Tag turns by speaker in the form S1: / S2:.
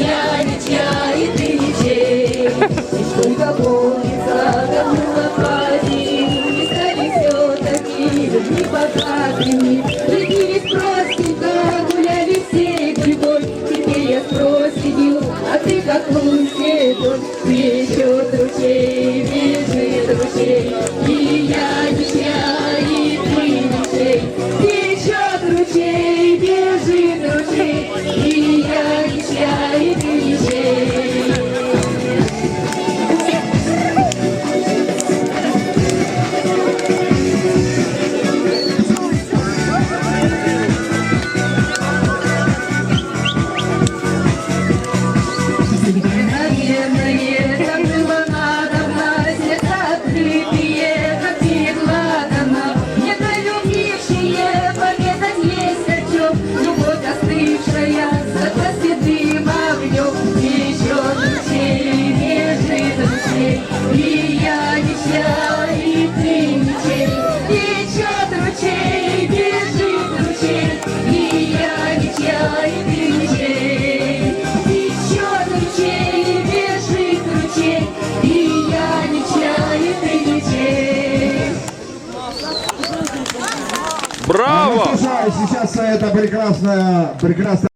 S1: я, ведь я и ты детей. И сколько помнится, давно отпадили, стали все такие, любви богатыми. Любились просто, гуляли все грибой. Теперь я спросил, а ты как лунь седой, еще друзей
S2: Браво!
S3: Сейчас это прекрасная, прекрасная.